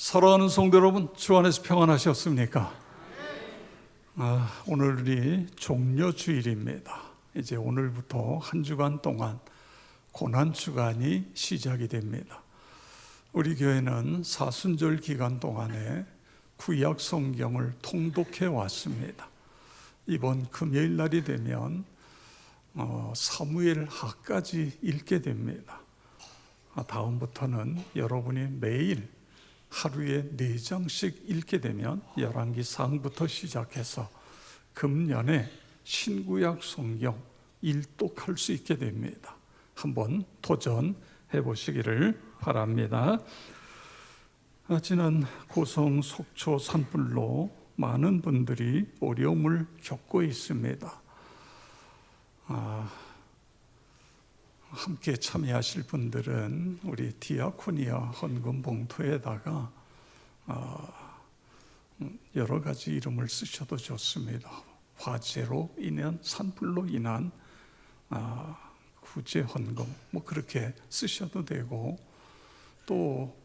사랑하는 성도 여러분, 주 안에서 평안하셨습니까? 아, 오늘이 종려 주일입니다. 이제 오늘부터 한 주간 동안 고난 주간이 시작이 됩니다. 우리 교회는 사순절 기간 동안에 구약 성경을 통독해 왔습니다. 이번 금요일 날이 되면 어, 사무엘 하까지 읽게 됩니다. 아, 다음부터는 여러분이 매일 하루에 네 장씩 읽게 되면 열왕기 상부터 시작해서 금년에 신구약 성경 일독할 수 있게 됩니다. 한번 도전해 보시기를 바랍니다. 아, 지난 고성 속초 산불로 많은 분들이 어려움을 겪고 있습니다. 아, 함께 참여하실 분들은 우리 디아코니아 헌금 봉투에다가 아, 음, 여러 가지 이름을 쓰셔도 좋습니다. 화재로 인한 산불로 인한 아, 구제 헌금 뭐 그렇게 쓰셔도 되고 또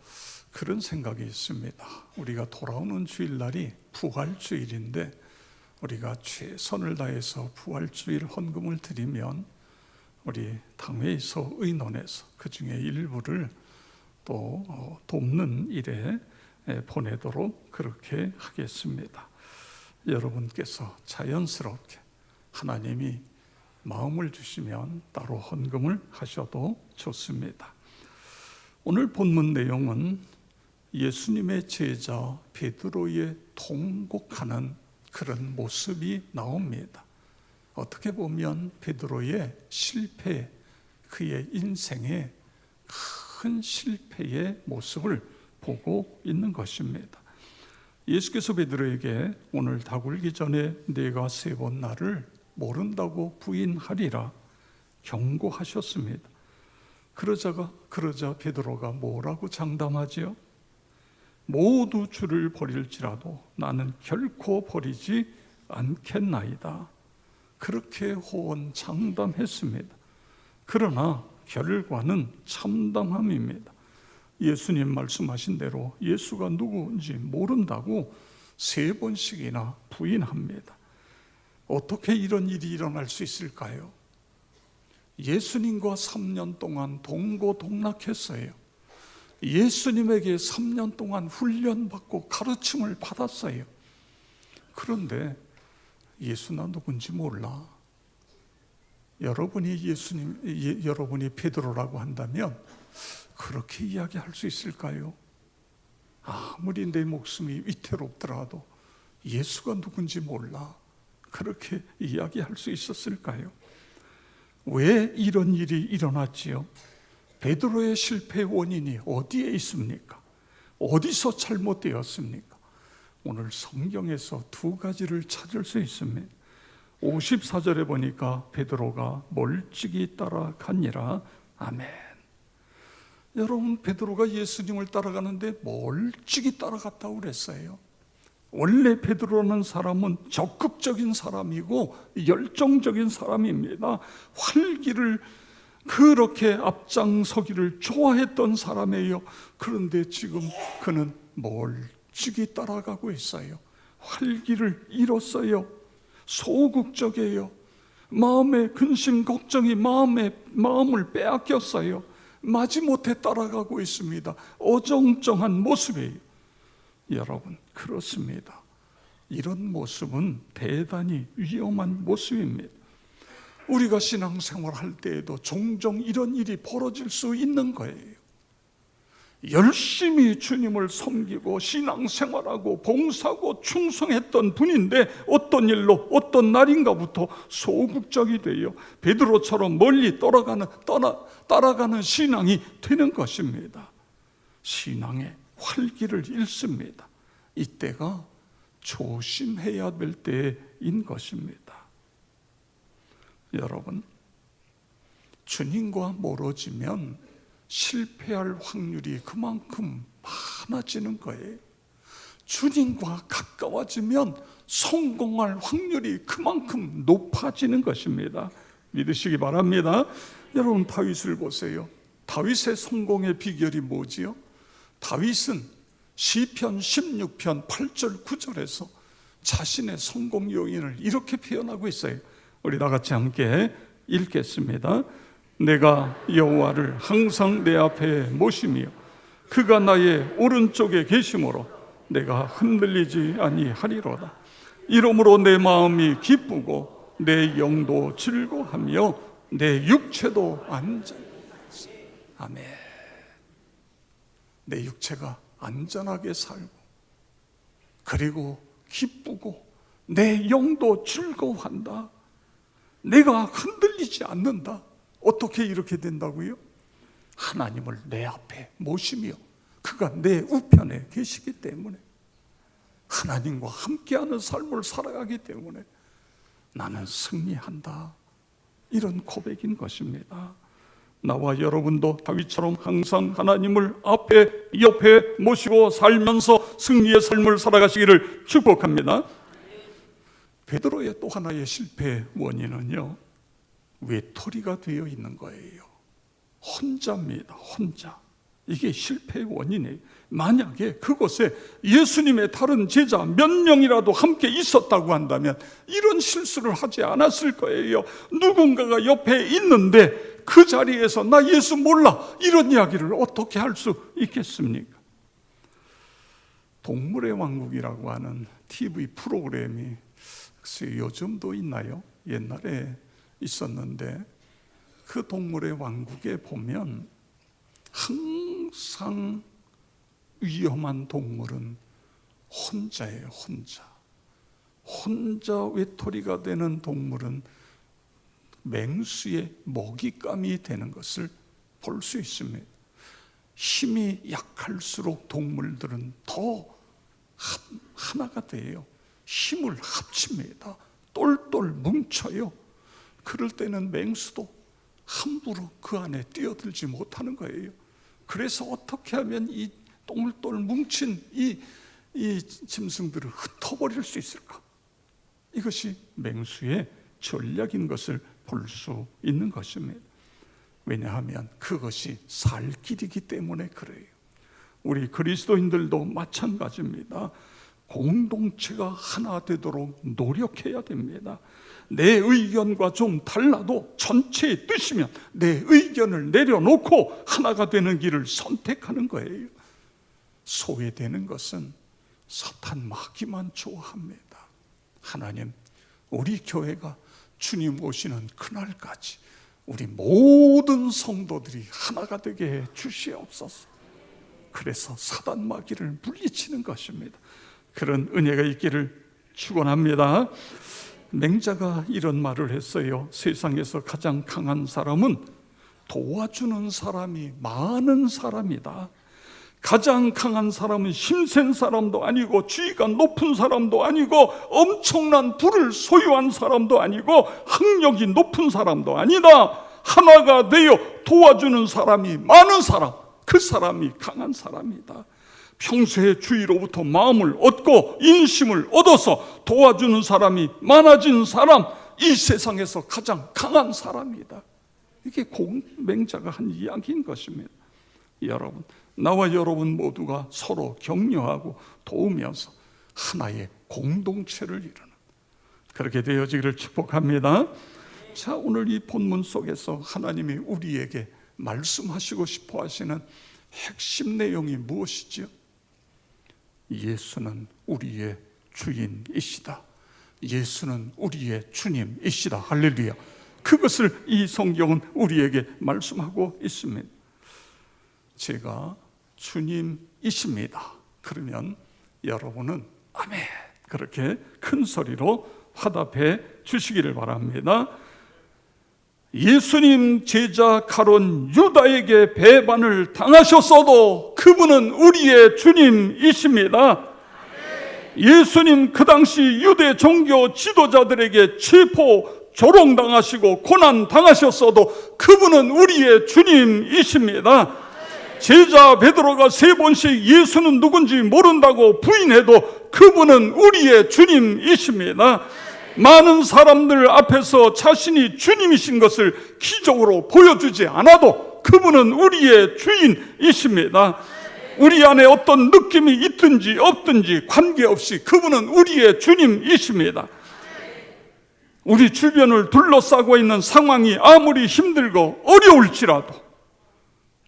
그런 생각이 있습니다. 우리가 돌아오는 주일날이 부활 주일인데 우리가 최선을 다해서 부활 주일 헌금을 드리면 우리 당회에서 의논해서 그 중에 일부를 또 어, 돕는 일에 보내도록 그렇게 하겠습니다. 여러분께서 자연스럽게 하나님이 마음을 주시면 따로 헌금을 하셔도 좋습니다. 오늘 본문 내용은 예수님의 제자 베드로의 통곡하는 그런 모습이 나옵니다. 어떻게 보면 베드로의 실패, 그의 인생의 큰 실패의 모습을 보고 있는 것입니다. 예수께서 베드로에게 오늘 다 굴기 전에 내가 세 번 나를 모른다고 부인하리라 경고하셨습니다. 그러자가 그러자 베드로가 뭐라고 장담하지요? 모두 주를 버릴지라도 나는 결코 버리지 않겠나이다. 그렇게 호언 장담했습니다. 그러나 결과는 참담함입니다. 예수님 말씀하신 대로 예수가 누구인지 모른다고 세 번씩이나 부인합니다. 어떻게 이런 일이 일어날 수 있을까요? 예수님과 3년 동안 동고동락했어요. 예수님에게 3년 동안 훈련받고 가르침을 받았어요. 그런데 예수나 누군지 몰라. 여러분이 예수님, 예, 여러분이 베드로라고 한다면 그렇게 이야기할 수 있을까요? 아무리 내 목숨이 위태롭더라도 예수가 누군지 몰라. 그렇게 이야기할 수 있었을까요? 왜 이런 일이 일어났지요? 베드로의 실패 원인이 어디에 있습니까? 어디서 잘못되었습니까? 오늘 성경에서 두 가지를 찾을 수 있습니다. 54절에 보니까 베드로가 멀찍이 따라가니라. 아멘. 여러분 베드로가 예수님을 따라가는데 멀찍이 따라갔다고 그랬어요. 원래 베드로라는 사람은 적극적인 사람이고 열정적인 사람입니다. 활기를 그렇게 앞장서기를 좋아했던 사람이에요. 그런데 지금 그는 멀 찍이 따라가고 있어요. 활기를 잃었어요. 소극적이에요. 마음의 근심 걱정이 마음의 마음을 빼앗겼어요. 마지못해 따라가고 있습니다. 어정쩡한 모습이에요. 여러분, 그렇습니다. 이런 모습은 대단히 위험한 모습입니다. 우리가 신앙생활 할 때에도 종종 이런 일이 벌어질 수 있는 거예요. 열심히 주님을 섬기고 신앙생활하고 봉사하고 충성했던 분인데 어떤 일로 어떤 날인가부터 소극적이 되어 베드로처럼 멀리 떠나가는 떠나 따라가는 신앙이 되는 것입니다. 신앙의 활기를 잃습니다. 이때가 조심해야 될 때인 것입니다. 여러분, 주님과 멀어지면 실패할 확률이 그만큼 많아지는 거예요. 주님과 가까워지면 성공할 확률이 그만큼 높아지는 것입니다. 믿으시기 바랍니다. 여러분 다윗을 보세요. 다윗의 성공의 비결이 뭐지요? 다윗은 시편 16편 8절 9절에서 자신의 성공 요인을 이렇게 표현하고 있어요. 우리 다 같이 함께 읽겠습니다. 내가 여호와를 항상 내 앞에 모시며 그가 나의 오른쪽에 계심으로 내가 흔들리지 아니하리로다. 이러므로 내 마음이 기쁘고 내 영도 즐거하며 내 육체도 안전. 아멘. 내 육체가 안전하게 살고 그리고 기쁘고 내 영도 즐거워한다. 내가 흔들리지 않는다. 어떻게 이렇게 된다고요? 하나님을 내 앞에 모시며 그가 내 우편에 계시기 때문에 하나님과 함께하는 삶을 살아가기 때문에 나는 승리한다. 이런 고백인 것입니다. 나와 여러분도 다윗처럼 항상 하나님을 앞에 옆에 모시고 살면서 승리의 삶을 살아가시기를 축복합니다. 베드로의 또 하나의 실패 원인은요 외톨이가 되어 있는 거예요. 혼자입니다. 혼자. 이게 실패의 원인이에요. 만약에 그곳에 예수님의 다른 제자 몇 명이라도 함께 있었다고 한다면 이런 실수를 하지 않았을 거예요. 누군가가 옆에 있는데 그 자리에서 나 예수 몰라 이런 이야기를 어떻게 할 수 있겠습니까? 동물의 왕국이라고 하는 TV 프로그램이 글쎄 요즘도 있나요? 옛날에 있었는데 그 동물의 왕국에 보면 항상 위험한 동물은 혼자예요, 혼자. 혼자 외톨이가 되는 동물은 맹수의 먹잇감이 되는 것을 볼 수 있습니다. 힘이 약할수록 동물들은 더 하나가 돼요. 힘을 합칩니다. 똘똘 뭉쳐요. 그럴 때는 맹수도 함부로 그 안에 뛰어들지 못하는 거예요. 그래서 어떻게 하면 이 똘똘 뭉친 이, 이 짐승들을 흩어버릴 수 있을까? 이것이 맹수의 전략인 것을 볼 수 있는 것입니다. 왜냐하면 그것이 살 길이기 때문에 그래요. 우리 그리스도인들도 마찬가지입니다. 공동체가 하나 되도록 노력해야 됩니다. 내 의견과 좀 달라도 전체의 뜻이면 내 의견을 내려놓고 하나가 되는 길을 선택하는 거예요. 소외되는 것은 사탄 마귀만 좋아합니다. 하나님, 우리 교회가 주님 오시는 그날까지 우리 모든 성도들이 하나가 되게 해 주시옵소서. 그래서 사단 마귀를 물리치는 것입니다. 그런 은혜가 있기를 축원합니다. 맹자가 이런 말을 했어요. 세상에서 가장 강한 사람은 도와주는 사람이 많은 사람이다. 가장 강한 사람은 힘센 사람도 아니고 지위가 높은 사람도 아니고 엄청난 부를 소유한 사람도 아니고 학력이 높은 사람도 아니다. 하나가 되어 도와주는 사람이 많은 사람, 그 사람이 강한 사람이다. 평소에 주위로부터 마음을 얻고 인심을 얻어서 도와주는 사람이 많아진 사람, 이 세상에서 가장 강한 사람이다. 이게 공맹자가 한 이야기인 것입니다. 여러분, 나와 여러분 모두가 서로 격려하고 도우면서 하나의 공동체를 이루는 그렇게 되어지기를 축복합니다. 자, 오늘 이 본문 속에서 하나님이 우리에게 말씀하시고 싶어 하시는 핵심 내용이 무엇이지요? 예수는 우리의 주인이시다. 예수는 우리의 주님이시다. 할렐루야. 그것을 이 성경은 우리에게 말씀하고 있습니다. 제가 주님이십니다. 그러면 여러분은 아멘. 그렇게 큰 소리로 화답해 주시기를 바랍니다. 예수님 제자 가론 유다에게 배반을 당하셨어도 그분은 우리의 주님이십니다. 예수님 그 당시 유대 종교 지도자들에게 체포 조롱당하시고 고난 당하셨어도 그분은 우리의 주님이십니다. 제자 베드로가 세 번씩 예수는 누군지 모른다고 부인해도 그분은 우리의 주님이십니다. 많은 사람들 앞에서 자신이 주님이신 것을 기적으로 보여주지 않아도 그분은 우리의 주인이십니다. 우리 안에 어떤 느낌이 있든지 없든지 관계없이 그분은 우리의 주님이십니다. 우리 주변을 둘러싸고 있는 상황이 아무리 힘들고 어려울지라도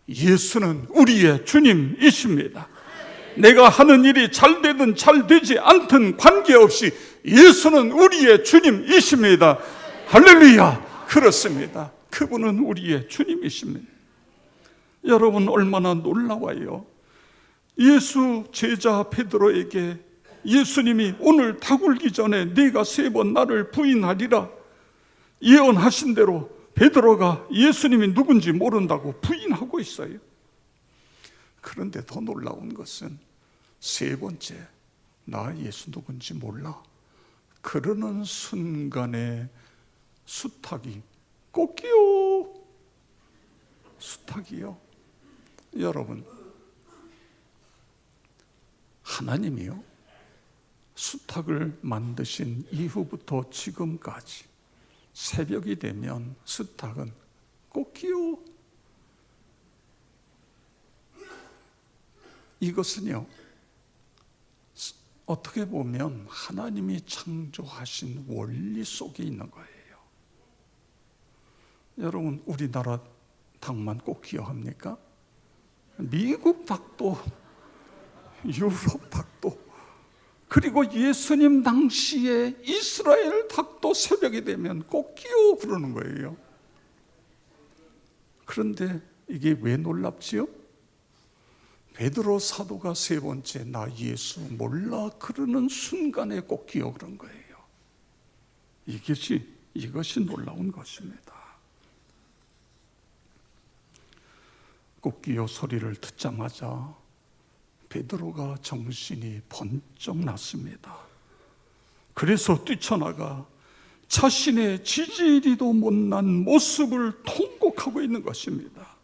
예수는 우리의 주님이십니다. 내가 하는 일이 잘 되든 잘 되지 않든 관계없이 예수는 우리의 주님이십니다. 할렐루야. 그렇습니다. 그분은 우리의 주님이십니다. 여러분 얼마나 놀라워요. 예수 제자 베드로에게 예수님이 오늘 다굴기 전에 네가 세 번 나를 부인하리라 예언하신 대로 베드로가 예수님이 누군지 모른다고 부인하고 있어요. 그런데 더 놀라운 것은 세 번째 나 예수 누군지 몰라. 그러는 순간에 수탉이 꽃기요 수탉이요. 여러분 하나님이요. 수탉을 만드신 이후부터 지금까지 새벽이 되면 수탉은 꽃기요. 이것은요, 어떻게 보면 하나님이 창조하신 원리 속에 있는 거예요. 여러분, 우리나라 닭만 꼭 기여합니까? 미국 닭도, 유럽 닭도, 그리고 예수님 당시에 이스라엘 닭도 새벽이 되면 꼭 기어 그러는 거예요. 그런데 이게 왜 놀랍지요? 베드로 사도가 세 번째 나 예수 몰라 그러는 순간에 꼭 기어 그런 거예요. 이것이 이것이 놀라운 것입니다. 꽃기요 소리를 듣자마자 베드로가 정신이 번쩍 났습니다. 그래서 뛰쳐나가 자신의 지지리도 못난 모습을 통곡하고 있는 것입니다.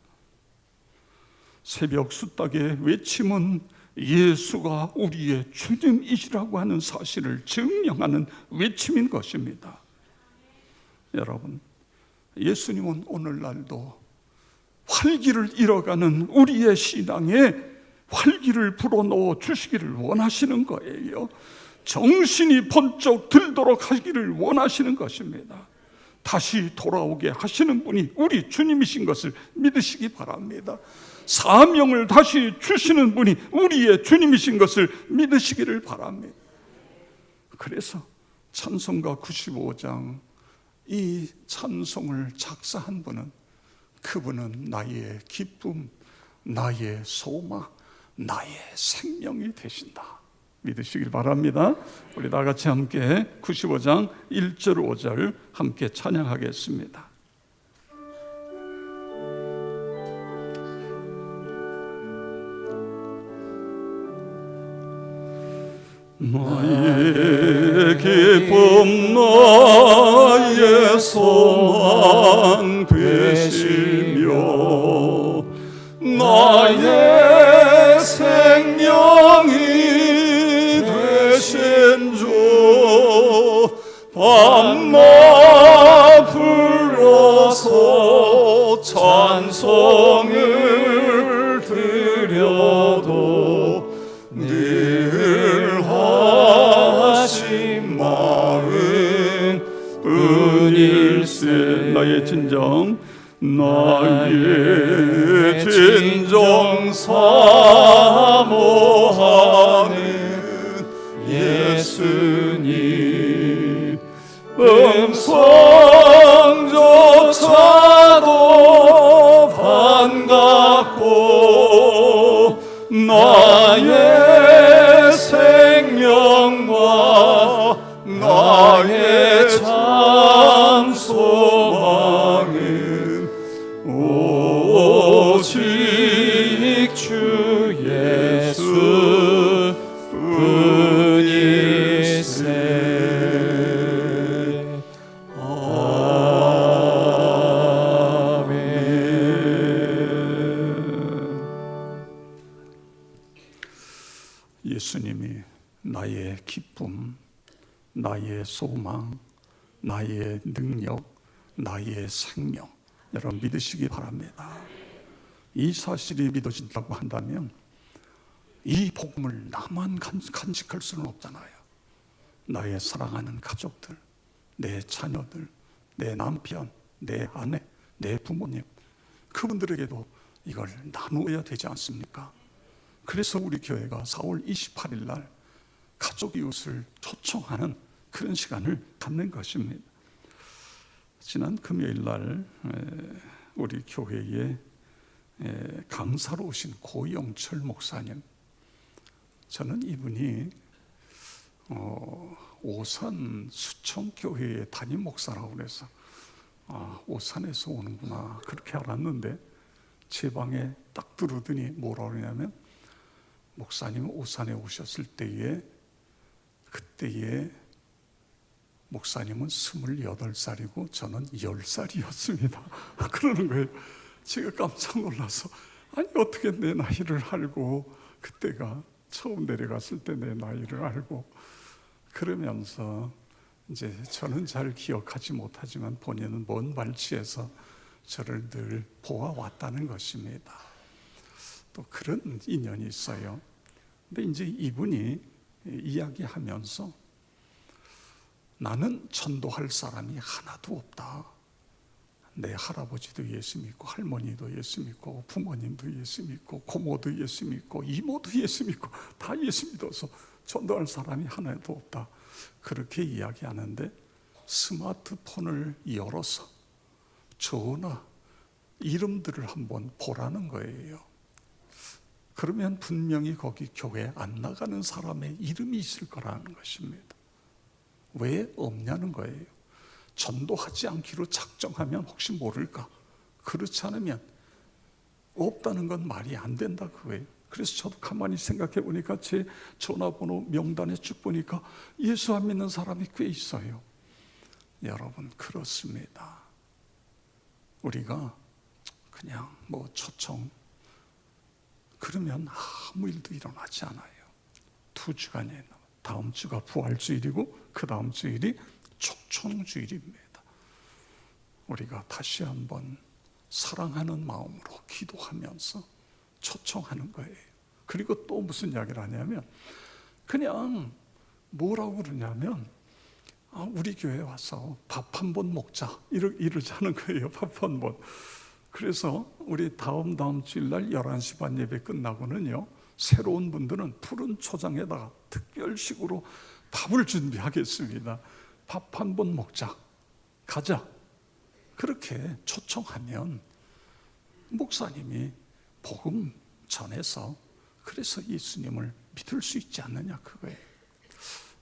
새벽 수탉의 외침은 예수가 우리의 주님이시라고 하는 사실을 증명하는 외침인 것입니다. 여러분, 예수님은 오늘날도 활기를 잃어가는 우리의 신앙에 활기를 불어넣어 주시기를 원하시는 거예요. 정신이 번쩍 들도록 하기를 원하시는 것입니다. 다시 돌아오게 하시는 분이 우리 주님이신 것을 믿으시기 바랍니다. 사명을 다시 주시는 분이 우리의 주님이신 것을 믿으시기를 바랍니다. 그래서 찬송가 95장 이 찬송을 작사한 분은 그분은 나의 기쁨, 나의 소망, 나의 생명이 되신다. 믿으시길 바랍니다. 우리 다 같이 함께 95장 1절 5절 함께 찬양하겠습니다. 나의 기쁨 나의 소망 되시며 나의 나의 진정 나의 진정 사모하는 예수님. 음성조차도 반갑고 나의 생명과 나의 참소 오직 주 예수 뿐이세 예수님이 나의 기쁨, 나의 소망, 나의 능력, 나의 생명. 여러분 믿으시기 바랍니다. 이 사실이 믿어진다고 한다면 이 복음을 나만 간- 간직할 수는 없잖아요. 나의 사랑하는 가족들, 내 자녀들, 내 남편, 내 아내, 내 부모님, 그분들에게도 이걸 나누어야 되지 않습니까? 그래서 우리 교회가 4월 28일 날 가족 이웃을 초청하는 그런 시간을 갖는 것입니다. 지난 금요일 날 에, 우리 교회에 에, 강사로 오신 고영철 목사님, 저는 이분이 어, 오산 수청 교회의 담임 목사라고 그래서 아, 오산에서 오는구나 그렇게 알았는데 제 방에 딱 들어오더니 뭐라 그러냐면 목사님 오산에 오셨을 때에 그때에 목사님은 28살이고 저는 10살이었습니다. 그러는 거예요. 제가 깜짝 놀라서 아니 어떻게 내 나이를 알고 그때가 처음 내려갔을 때 내 나이를 알고 그러면서 이제 저는 잘 기억하지 못하지만 본인은 먼 발치에서 저를 늘 보아왔다는 것입니다. 또 그런 인연이 있어요. 근데 이제 이분이 이야기하면서 나는 전도할 사람이 하나도 없다. 내 할아버지도 예수 믿고 할머니도 예수 믿고 부모님도 예수 믿고 고모도 예수 믿고 이모도 예수 믿고 다 예수 믿어서 전도할 사람이 하나도 없다. 그렇게 이야기하는데 스마트폰을 열어서 전화 이름들을 한번 보라는 거예요. 그러면 분명히 거기 교회 안 나가는 사람의 이름이 있을 거라는 것입니다. 왜 없냐는 거예요. 전도하지 않기로 작정하면 혹시 모를까? 그렇지 않으면 없다는 건 말이 안 된다 그거예요. 그래서 저도 가만히 생각해 보니까 제 전화번호 명단에 쭉 보니까 예수 안 믿는 사람이 꽤 있어요. 여러분 그렇습니다. 우리가 그냥 뭐 초청 그러면 아무 일도 일어나지 않아요. 두 남아. 다음 주가 부활주일이고 그 다음 주일이 촉청주일입니다. 우리가 다시 한번 사랑하는 마음으로 기도하면서 초청하는 거예요. 그리고 또 무슨 이야기를 하냐면 그냥 뭐라고 그러냐면 아, 우리 교회 와서 밥 한 번 먹자 이러, 이러자는 거예요. 밥 한 번. 그래서 우리 다음 다음 주일 날 11시 반 예배 끝나고는요. 새로운 분들은 푸른 초장에다가 특별식으로 밥을 준비하겠습니다. 밥 한 번 먹자. 가자. 그렇게 초청하면 목사님이 복음 전해서 그래서 예수님을 믿을 수 있지 않느냐 그거예요.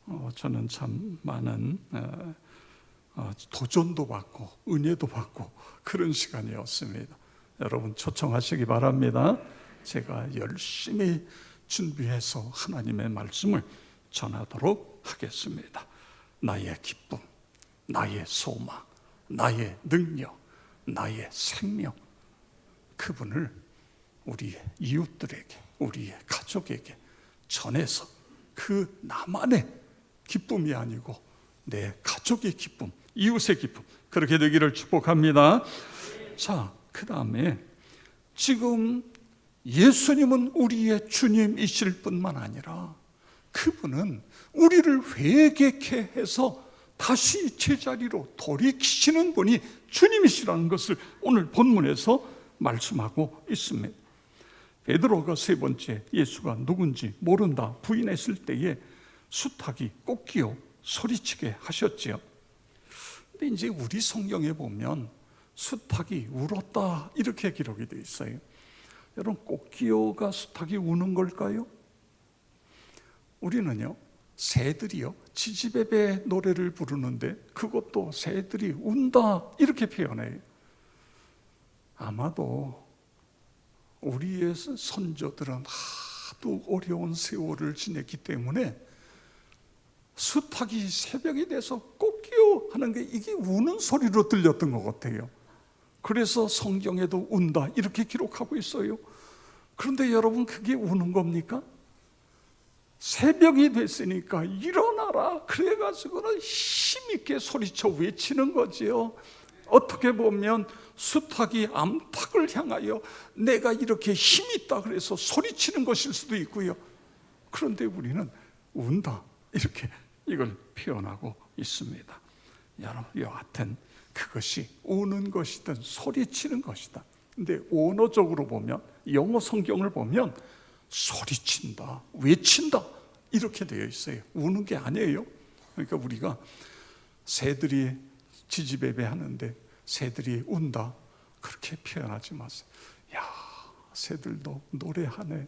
어, 저는 참 많은 어, 어, 도전도 받고 은혜도 받고 그런 시간이었습니다. 여러분 초청하시기 바랍니다. 제가 열심히 준비해서 하나님의 말씀을 전하도록 하겠습니다. 나의 기쁨, 나의 소망, 나의 능력, 나의 생명, 그분을 우리의 이웃들에게, 우리의 가족에게 전해서 그 나만의 기쁨이 아니고 내 가족의 기쁨, 이웃의 기쁨, 그렇게 되기를 축복합니다. 자, 그 다음에 지금 예수님은 우리의 주님이실 뿐만 아니라 그분은 우리를 회개케 해서 다시 제자리로 돌이키시는 분이 주님이시라는 것을 오늘 본문에서 말씀하고 있습니다. 베드로가 세 번째 예수가 누군지 모른다 부인했을 때에 수탉이 꽃기어 소리치게 하셨지요. 근데 이제 우리 성경에 보면 수탉이 울었다 이렇게 기록이 되어 있어요. 여러분 꽃기어가 수탉이 우는 걸까요? 우리는요 새들이요 지지배배 노래를 부르는데 그것도 새들이 운다 이렇게 표현해요. 아마도 우리의 선조들은 하도 어려운 세월을 지냈기 때문에 수탉이 새벽이 돼서 꽃기어 하는 게 이게 우는 소리로 들렸던 것 같아요. 그래서 성경에도 운다 이렇게 기록하고 있어요. 그런데 여러분 그게 우는 겁니까? 새벽이 됐으니까 일어나라. 그래가지고는 힘있게 소리쳐 외치는 거지요. 어떻게 보면 수탉이 암탉을 향하여 내가 이렇게 힘있다 그래서 소리치는 것일 수도 있고요. 그런데 우리는 운다. 이렇게 이걸 표현하고 있습니다. 여러분, 여하튼 그것이 우는 것이든 소리치는 것이다. 근데 언어적으로 보면 영어 성경을 보면 소리친다, 외친다 이렇게 되어 있어요. 우는 게 아니에요. 그러니까 우리가 새들이 지지배배 하는데 새들이 운다 그렇게 표현하지 마세요. 야, 새들도 노래하네.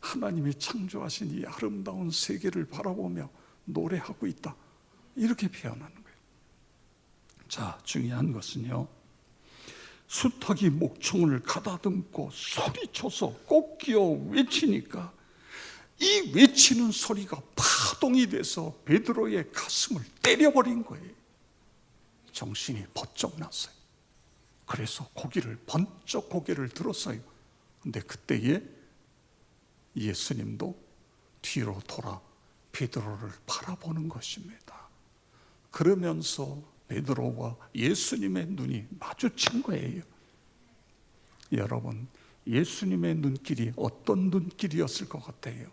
하나님이 창조하신 이 아름다운 세계를 바라보며 노래하고 있다. 이렇게 표현하는 거예요. 자, 중요한 것은요. 수탉이 목청을 가다듬고 소리쳐서 꽃기어 외치니까 이 외치는 소리가 파동이 돼서 베드로의 가슴을 때려버린 거예요. 정신이 번쩍 났어요. 그래서 고개를 번쩍 고개를 들었어요. 근데 그때에 예수님도 뒤로 돌아 베드로를 바라보는 것입니다. 그러면서 베드로와 예수님의 눈이 마주친 거예요. 여러분, 예수님의 눈길이 어떤 눈길이었을 것 같아요?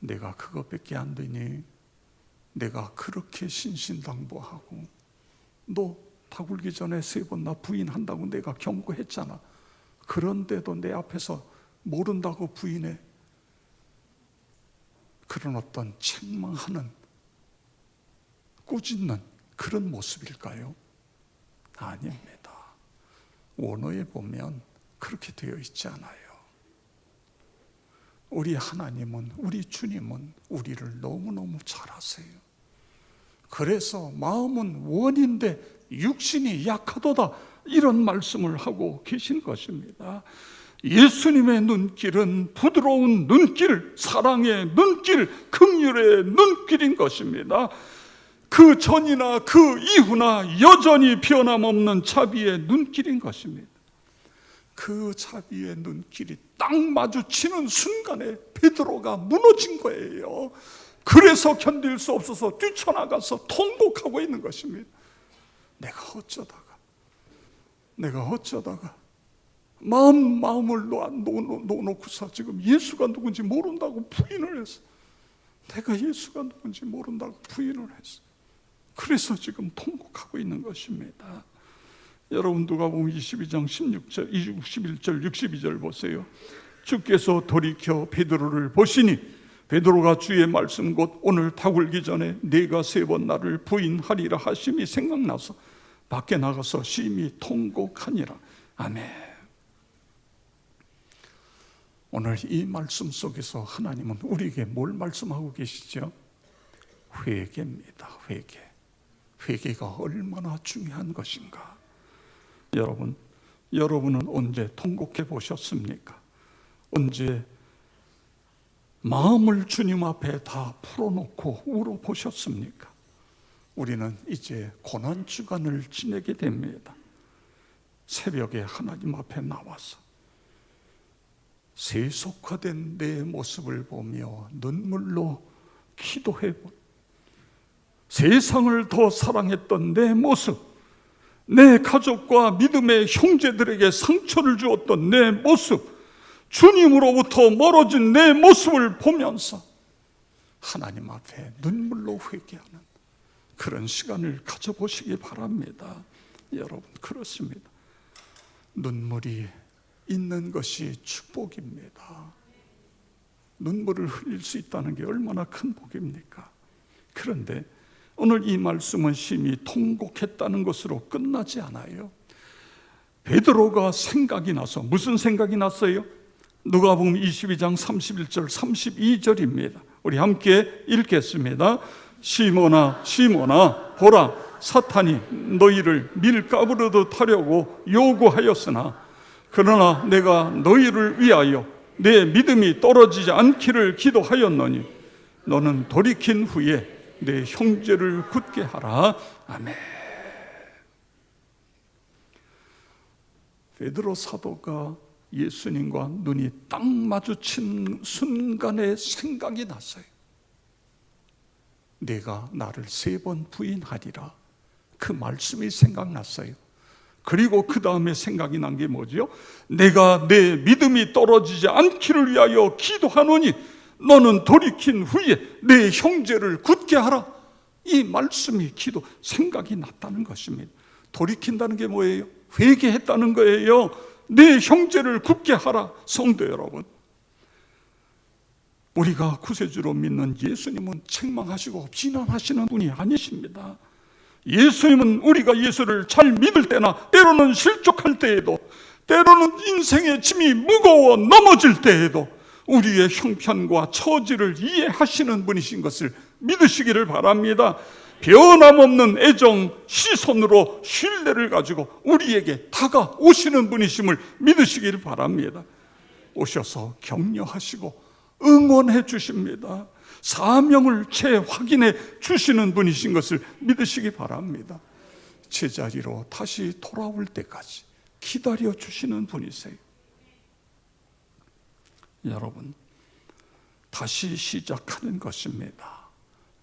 내가 그것밖에 안 되니? 내가 그렇게 신신당부하고 너 다굴기 전에 세 번 나 부인한다고 내가 경고했잖아. 그런데도 내 앞에서 모른다고 부인해. 그런 어떤 책망하는 꾸짖는 그런 모습일까요? 아닙니다. 원어에 보면 그렇게 되어 있지 않아요. 우리 하나님은, 우리 주님은 우리를 너무너무 잘 아세요. 그래서 마음은 원인데 육신이 약하도다. 이런 말씀을 하고 계신 것입니다. 예수님의 눈길은 부드러운 눈길, 사랑의 눈길, 긍휼의 눈길인 것입니다. 그 전이나 그 이후나 여전히 변함없는 자비의 눈길인 것입니다. 그 자비의 눈길이 딱 마주치는 순간에 베드로가 무너진 거예요. 그래서 견딜 수 없어서 뛰쳐나가서 통곡하고 있는 것입니다. 내가 어쩌다가, 내가 어쩌다가 마음 마음을 놓, 놓, 놓고서 지금 예수가 누군지 모른다고 부인을 했어. 내가 예수가 누군지 모른다고 부인을 했어. 그래서 지금 통곡하고 있는 것입니다. 여러분 누가 보면 22장 16절, 61절, 62절 보세요. 주께서 돌이켜 베드로를 보시니 베드로가 주의 말씀 곧 오늘 다굴기 전에 네가 세 번 나를 부인하리라 하심이 생각나서 밖에 나가서 심히 통곡하니라. 아멘. 오늘 이 말씀 속에서 하나님은 우리에게 뭘 말씀하고 계시죠? 회개입니다. 회개. 회개가 얼마나 중요한 것인가. 여러분, 여러분은 언제 통곡해 보셨습니까? 언제 마음을 주님 앞에 다 풀어놓고 울어 보셨습니까? 우리는 이제 고난 주간을 지내게 됩니다. 새벽에 하나님 앞에 나와서 세속화된 내 모습을 보며 눈물로 기도해 본 세상을 더 사랑했던 내 모습, 내 가족과 믿음의 형제들에게 상처를 주었던 내 모습, 주님으로부터 멀어진 내 모습을 보면서 하나님 앞에 눈물로 회개하는 그런 시간을 가져보시기 바랍니다. 여러분, 그렇습니다. 눈물이 있는 것이 축복입니다. 눈물을 흘릴 수 있다는 게 얼마나 큰 복입니까? 그런데 오늘 이 말씀은 심히 통곡했다는 것으로 끝나지 않아요. 베드로가 생각이 나서 무슨 생각이 났어요? 누가 보면 22장 31절 32절입니다. 우리 함께 읽겠습니다. 시모나 시모나 보라 사탄이 너희를 밀가부르듯 하려고 요구하였으나 그러나 내가 너희를 위하여 내 믿음이 떨어지지 않기를 기도하였노니 너는 돌이킨 후에 내 형제를 굳게 하라. 아멘. 베드로 사도가 예수님과 눈이 딱 마주친 순간에 생각이 났어요. 내가 나를 세 번 부인하리라. 그 말씀이 생각났어요. 그리고 그 다음에 생각이 난 게 뭐죠? 내가 내 믿음이 떨어지지 않기를 위하여 기도하노니 너는 돌이킨 후에 내 형제를 굳게 하라. 이 말씀이 기도 생각이 났다는 것입니다. 돌이킨다는 게 뭐예요? 회개했다는 거예요. 내 형제를 굳게 하라. 성도 여러분. 우리가 구세주로 믿는 예수님은 책망하시고 비난하시는 분이 아니십니다. 예수님은 우리가 예수를 잘 믿을 때나 때로는 실족할 때에도 때로는 인생의 짐이 무거워 넘어질 때에도 우리의 형편과 처지를 이해하시는 분이신 것을 믿으시기를 바랍니다. 변함없는 애정, 시선으로 신뢰를 가지고 우리에게 다가오시는 분이심을 믿으시기를 바랍니다. 오셔서 격려하시고 응원해 주십니다. 사명을 재확인해 주시는 분이신 것을 믿으시기 바랍니다. 제자리로 다시 돌아올 때까지 기다려 주시는 분이세요. 여러분, 다시 시작하는 것입니다.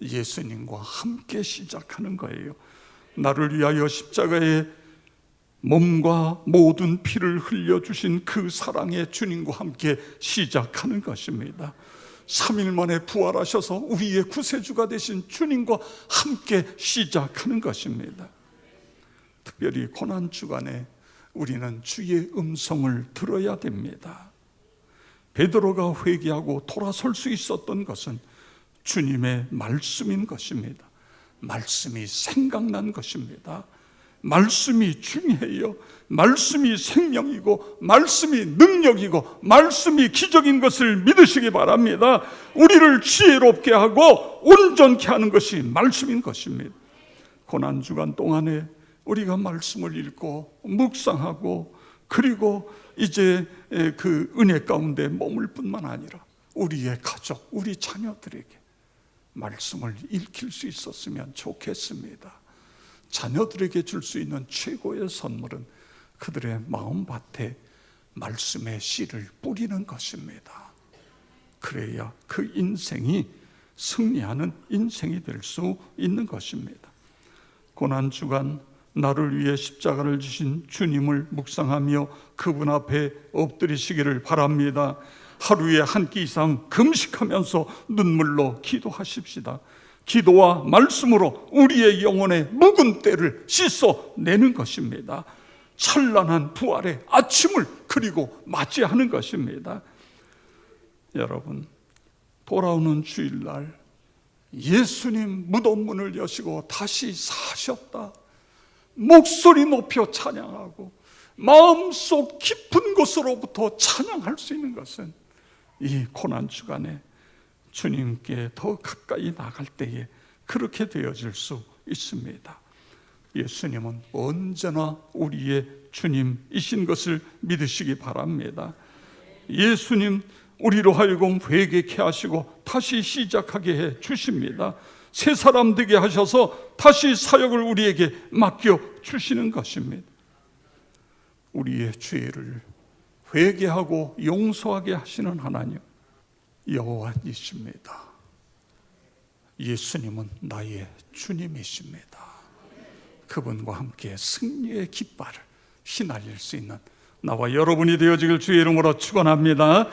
예수님과 함께 시작하는 거예요. 나를 위하여 십자가에 몸과 모든 피를 흘려주신 그 사랑의 주님과 함께 시작하는 것입니다. 3일 만에 부활하셔서 우리의 구세주가 되신 주님과 함께 시작하는 것입니다. 특별히 고난 주간에 우리는 주의 음성을 들어야 됩니다. 베드로가 회개하고 돌아설 수 있었던 것은 주님의 말씀인 것입니다. 말씀이 생각난 것입니다. 말씀이 중요해요. 말씀이 생명이고, 말씀이 능력이고, 말씀이 기적인 것을 믿으시기 바랍니다. 우리를 지혜롭게 하고 온전케 하는 것이 말씀인 것입니다. 고난주간 동안에 우리가 말씀을 읽고, 묵상하고, 그리고 이제 그 은혜 가운데 머물 뿐만 아니라 우리의 가족, 우리 자녀들에게 말씀을 읽힐 수 있었으면 좋겠습니다. 자녀들에게 줄 수 있는 최고의 선물은 그들의 마음밭에 말씀의 씨를 뿌리는 것입니다. 그래야 그 인생이 승리하는 인생이 될 수 있는 것입니다. 고난주간 나를 위해 십자가를 지신 주님을 묵상하며 그분 앞에 엎드리시기를 바랍니다. 하루에 한 끼 이상 금식하면서 눈물로 기도하십시다. 기도와 말씀으로 우리의 영혼의 묵은 때를 씻어내는 것입니다. 찬란한 부활의 아침을 그리고 맞이하는 것입니다. 여러분, 돌아오는 주일날 예수님 무덤 문을 여시고 다시 사셨다. 목소리 높여 찬양하고 마음속 깊은 곳으로부터 찬양할 수 있는 것은 이 고난 주간에 주님께 더 가까이 나갈 때에 그렇게 되어질 수 있습니다. 예수님은 언제나 우리의 주님이신 것을 믿으시기 바랍니다. 예수님 우리로 하여금 회개케 하시고 다시 시작하게 해 주십니다. 새 사람 되게 하셔서 다시 사역을 우리에게 맡겨 주시는 것입니다. 우리의 죄를 회개하고 용서하게 하시는 하나님 여호와이십니다. 예수님은 나의 주님이십니다. 그분과 함께 승리의 깃발을 휘날릴 수 있는 나와 여러분이 되어지길 주의 이름으로 축원합니다.